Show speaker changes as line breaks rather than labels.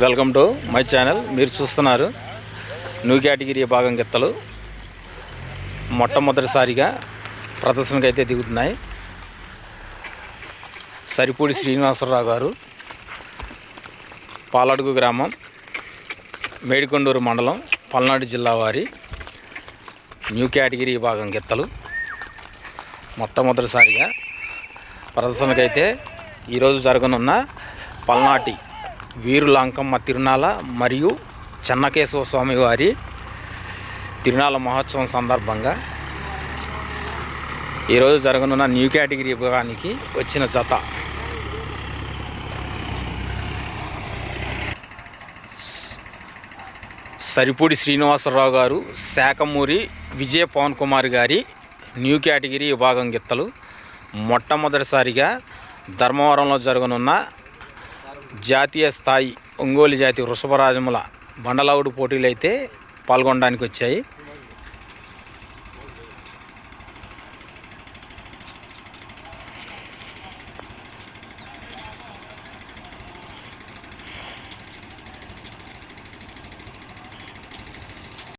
Welcome to my channel. మీరు చూస్తున్నారు new category భాగం గిత్తలు. మొట్టమొదటిసారిగా ప్రదర్శనకు అయితే దిగుతున్నాయి. సరిపూడి శ్రీనివాసరావు గారు పాలడుగు గ్రామం మేడికొండూరు మండలం పల్నాడు జిల్లా వారి న్యూ కేటగిరీ భాగం గిత్తలు. మొట్టమొదటిసారిగా ప్రదర్శనకైతే ఈరోజు జరగనున్న పల్నాటి వీరులాంకమ్మ తిరునాళ మరియు చెన్నకేశవ స్వామి వారి తిరునాళ మహోత్సవం సందర్భంగా ఈరోజు జరగనున్న న్యూ కేటగిరీ విభాగానికి వచ్చిన జత. సరిపూడి శ్రీనివాసరావు గారు శాఖమూరి విజయ పవన్ కుమార్ గారి న్యూ కేటగిరీ విభాగం గిత్తలు. మొట్టమొదటిసారిగా ధర్మవరంలో జరగనున్న జాతీయ స్థాయి ఒంగోలు జాతి వృషభరాజముల బండలావుడు పోటీలు అయితే పాల్గొనడానికి వచ్చాయి